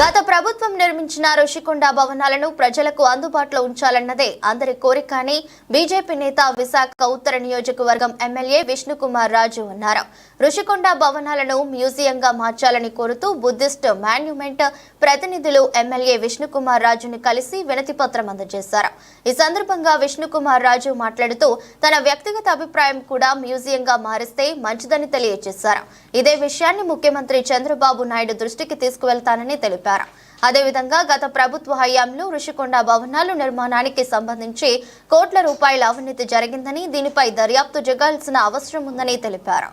గత ప్రభుత్వం నిర్మించిన ఋషికొండ భవనాలను ప్రజలకు అందుబాటులో ఉంచాలన్నదే అందరి కోరిక అని బీజేపీ నేత విశాఖ ఉత్తర నియోజకవర్గం ఎమ్మెల్యే విష్ణుకుమార్ రాజు అన్నారు. ఋషికొండ భవనాలను మ్యూజియంగా మార్చాలని కోరుతూ బుద్ధిస్ట్ మాన్యుమెంట్ ప్రతినిధులు ఎమ్మెల్యే విష్ణుకుమార్ రాజుని కలిసి వినతి పత్రం అందజేశారు. ఈ సందర్భంగా విష్ణుకుమార్ రాజు మాట్లాడుతూ తన వ్యక్తిగత అభిప్రాయం కూడా మ్యూజియంగా మారిస్తే మంచిదని తెలియజేశారు. ఇదే విషయాన్ని ముఖ్యమంత్రి చంద్రబాబు నాయుడు దృష్టికి తీసుకువెళ్తానని తెలిపారు. అదేవిధంగా గత ప్రభుత్వ హయాంలో ఋషికొండ భవనాలు నిర్మాణానికి సంబంధించి కోట్ల రూపాయల అవినీతి జరిగిందని దీనిపై దర్యాప్తు జరగాల్సిన అవసరం ఉందని తెలిపారు.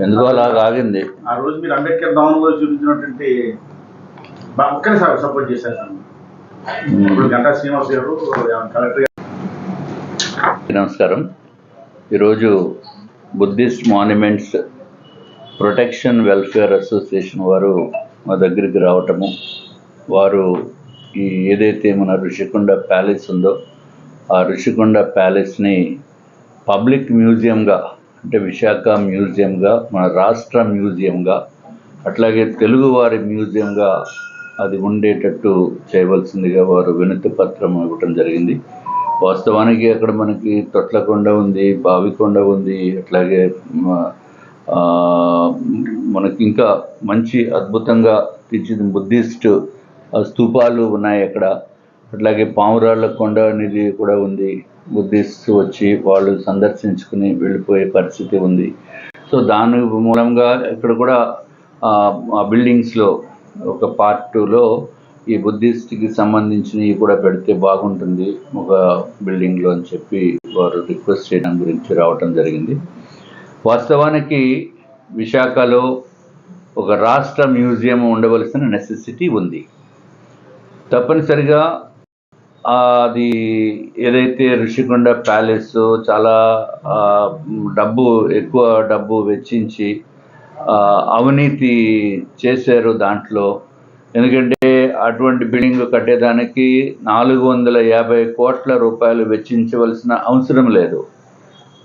ఎందుకో అలాగ ఆగింది. ఆ రోజు మీరు అంబేద్కర్ భవన్ గురించి చూపించినటువంటి ఒక్కరే సార్ సపోర్ట్ చేశారు ఇప్పుడు గంటా శ్రీనివాస్ గారు కలెక్టర్ నమస్కారం. ఈరోజు Buddhist monuments protection welfare association వారు మా దగ్గరికి రావటము. వారు ఈ ఏదైతే మన ఋషికొండ ప్యాలెస్ ఉందో ఆ ఋషికొండ ప్యాలెస్ని పబ్లిక్ మ్యూజియంగా అంటే విశాఖ మ్యూజియంగా మన రాష్ట్ర మ్యూజియంగా అట్లాగే తెలుగువారి మ్యూజియంగా అది ఉండేటట్టు చేయవలసిందిగా వారు వినతి పత్రం ఇవ్వటం జరిగింది. వాస్తవానికి అక్కడ మనకి తొట్లకొండ ఉంది బావికొండ ఉంది అట్లాగే మనకి ఇంకా మంచి అద్భుతంగా తీర్చిన బుద్ధిస్ట్ ఆ, స్తూపాలు ఉన్నాయి అక్కడ. అట్లాగే పావురాళ్ళ కొండ అనేది కూడా ఉంది. బుద్ధిస్ట్ వచ్చి వాళ్ళు సందర్శించుకుని వెళ్ళిపోయే పరిస్థితి ఉంది. సో దాని మూలంగా ఇక్కడ కూడా ఆ, బిల్డింగ్స్లో ఒక పార్ట్ టూలో ఈ బుద్ధిస్ట్కి సంబంధించినవి కూడా పెడితే బాగుంటుంది. ఒక బిల్డింగ్లో అని చెప్పి వారు రిక్వెస్ట్ చేయడం గురించి రావటం జరిగింది. వాస్తవానికి విశాఖలో ఒక రాష్ట్ర మ్యూజియం ఉండవలసిన నెసెసిటీ ఉంది. తప్పనిసరిగా అది ఏదైతే ఋషికొండ ప్యాలెస్ చాలా డబ్బు ఎక్కువ డబ్బు వెచ్చించి అవినీతి చేశారు దాంట్లో. ఎందుకంటే అటువంటి బిల్డింగ్ కట్టేదానికి నాలుగు వందల యాభై కోట్ల రూపాయలు వెచ్చించవలసిన అవసరం లేదు.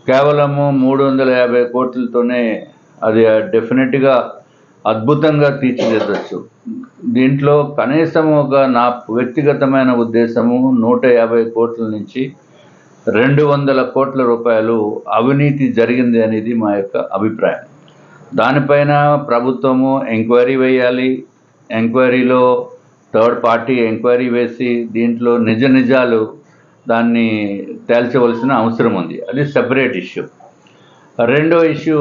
కేవలము మూడు వందల యాభై కోట్లతోనే అది డెఫినెట్గా అద్భుతంగా తీర్చిదిద్దచ్చు. దీంట్లో కనీసం ఒక నా వ్యక్తిగతమైన ఉద్దేశము నూట యాభై కోట్ల నుంచి రెండు వందల కోట్ల రూపాయలు అవినీతి జరిగింది అనేది మా యొక్క అభిప్రాయం. దానిపైన ప్రభుత్వము ఎంక్వైరీ వేయాలి ఎంక్వైరీలో థర్డ్ పార్టీ ఎంక్వైరీ వేసి దీంట్లో నిజ నిజాలు దాన్ని తేల్చవలసిన అవసరం ఉంది. అది సెపరేట్ ఇష్యూ. రెండో ఇష్యూ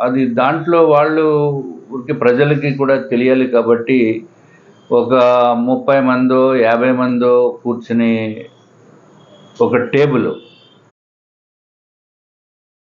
అది దాంట్లో వాళ్ళు ఊరికి ప్రజలకి కూడా తెలియాలి కాబట్టి ఒక ముప్పై మందో యాభై మందో కూర్చుని ఒక టేబుల్